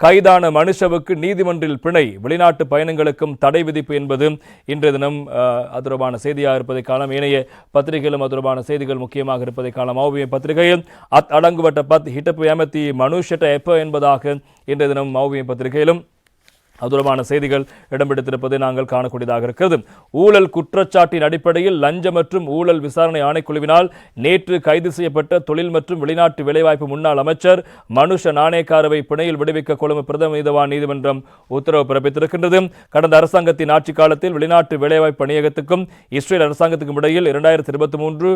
கைதான மனுஷவுக்கு நீதிமன்றில் பிணை. வெளிநாட்டு பயணங்களுக்கும் தடை விதிப்பு என்பது இன்றைய தினம் அஹ், அது செய்தியாக இருப்பதை காலம் ஏனைய பத்திரிகைகளும் அது செய்திகள் முக்கியமாக இருப்பதை காலம் மௌவிய பத்திரிகையில் அத் அடங்குவட்ட பத் ஹிட்டப்பு ஏமத்தி மனுஷட்ட எப்ப என்பதாக இன்றைய தினம் மௌவிய பத்திரிகையிலும் அது தொடர்பான செய்திகள் இடம்பெடுத்திருப்பதை நாங்கள் காணக்கூடியதாக இருக்கிறது. ஊழல் குற்றச்சாட்டின் அடிப்படையில் லஞ்ச மற்றும் ஊழல் விசாரணை ஆணைக்குழுவினால் நேற்று கைது செய்யப்பட்ட தொழில் மற்றும் வெளிநாட்டு வேலைவாய்ப்பு முன்னாள் அமைச்சர் மனுஷ நாணயக்காரவை பிணையில் விடுவிக்க கொழும்பு பிரதம நீதவான் நீதிமன்றம் உத்தரவு பிறப்பித்திருக்கின்றது. கடந்த அரசாங்கத்தின் ஆட்சி காலத்தில் வெளிநாட்டு வேலைவாய்ப்பு பணியகத்துக்கும் இஸ்ரேல் அரசாங்கத்துக்கும் இடையில் இரண்டாயிரத்தி இருபத்தி மூன்று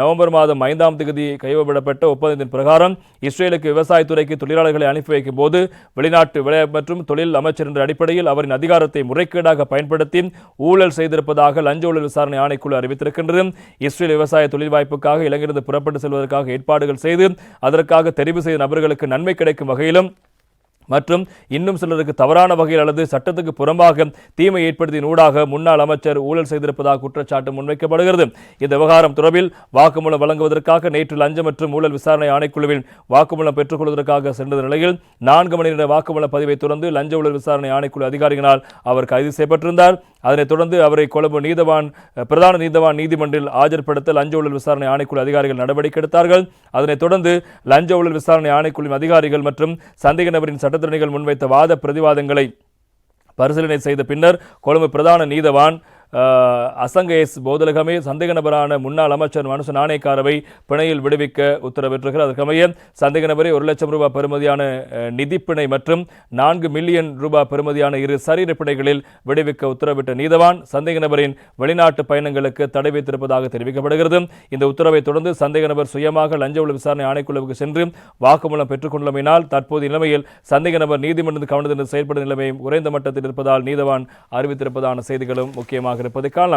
நவம்பர் மாதம் ஐந்தாம் தேதி கைவிடப்பட்ட ஒப்பந்தத்தின் பிரகாரம் இஸ்ரேலுக்கு விவசாயத்துறைக்கு தொழிலாளர்களை அனுப்பி வைக்கும் போது வெளிநாட்டு வேலைவாய்ப்பு மற்றும் தொழில் அமைச்சர் என்ற அடிப்படையில் அவரின் அதிகாரத்தை முறைகேடாக பயன்படுத்தி ஊழல் செய்திருப்பதாக லஞ்ச ஊழல் விசாரணை ஆணைக்குழு அறிவித்திருக்கின்றது. இஸ்ரேல் விவசாய தொழில் வாய்ப்புக்காக இலங்கையிலிருந்து புறப்பட்டு செல்வதற்காக ஏற்பாடுகள் செய்து அதற்காக தெரிவு செய்த நபர்களுக்கு நன்மை கிடைக்கும் வகையிலும் மற்றும் இன்னும் சிலருக்கு தவறான வகையில் அல்லது சட்டத்துக்கு புறம்பாக தீமை ஏற்படுத்தியின் ஊடாக முன்னாள் அமைச்சர் ஊழல் செய்திருப்பதாக குற்றச்சாட்டு முன்வைக்கப்படுகிறது. இந்த விவகாரம் தொடர்பில் வாக்குமூலம் வழங்குவதற்காக நேற்று லஞ்சம் மற்றும் ஊழல் விசாரணை ஆணைக்குழுவில் வாக்குமூலம் பெற்றுக்கொள்வதற்காக சென்ற நிலையில் நான்கு மணி நேர வாக்குமூல பதிவை தொடர்ந்து லஞ்ச ஊழல் விசாரணை ஆணைக்குழு அதிகாரிகளால் அவர் கைது செய்யப்பட்டிருந்தார். அதனைத் தொடர்ந்து அவரை கொழும்பு நீதவான் பிரதான நீதவான் நீதிமன்றில் ஆஜர்படுத்த லஞ்ச ஊழல் விசாரணை ஆணைக்குழு அதிகாரிகள் நடவடிக்கை எடுத்தார்கள். அதனைத் தொடர்ந்து லஞ்ச ஊழல் விசாரணை ஆணைக்குழுவின் அதிகாரிகள் மற்றும் சந்தேக நபரின் சட்டத்திறனைகள் முன்வைத்த வாத பிரதிவாதங்களை பரிசீலனை செய்த பின்னர் கொழும்பு பிரதான நீதவான் அசங்கேஸ் போதலகமே சந்தேக நபரான முன்னாள் அமைச்சர் மனுஷ நாணயக்காரவை பிணையில் விடுவிக்க உத்தரவிட்டிருக்கிறார். அதற்கமைய சந்தேக நபரை ஒரு லட்சம் ரூபாய் பெறுமதியான நிதிப்பிணை மற்றும் நான்கு மில்லியன் ரூபாய் பெறுமதியான இரு சரீர பிணைகளில் விடுவிக்க உத்தரவிட்ட நீதவான் சந்தேக நபரின் வெளிநாட்டு பயணங்களுக்கு தடை வைத்திருப்பதாக தெரிவிக்கப்படுகிறது. இந்த உத்தரவை தொடர்ந்து சந்தேக நபர் சுயமாக லஞ்ச ஒழு விசாரணை ஆணைக்குழுவுக்கு சென்று வாக்குமூலம் பெற்றுக்கொண்டுள்ளமையினால் தற்போது நிலைமையில் சந்தேக நபர் நீதிமன்றத்தில் கவனத்தில் செயல்படும் நிலைமையும் உறைந்த மட்டத்தில் இருப்பதால் நீதவான் அறிவித்திருப்பதான செய்திகளும் முக்கியமாக இருப்பதை காணலாம்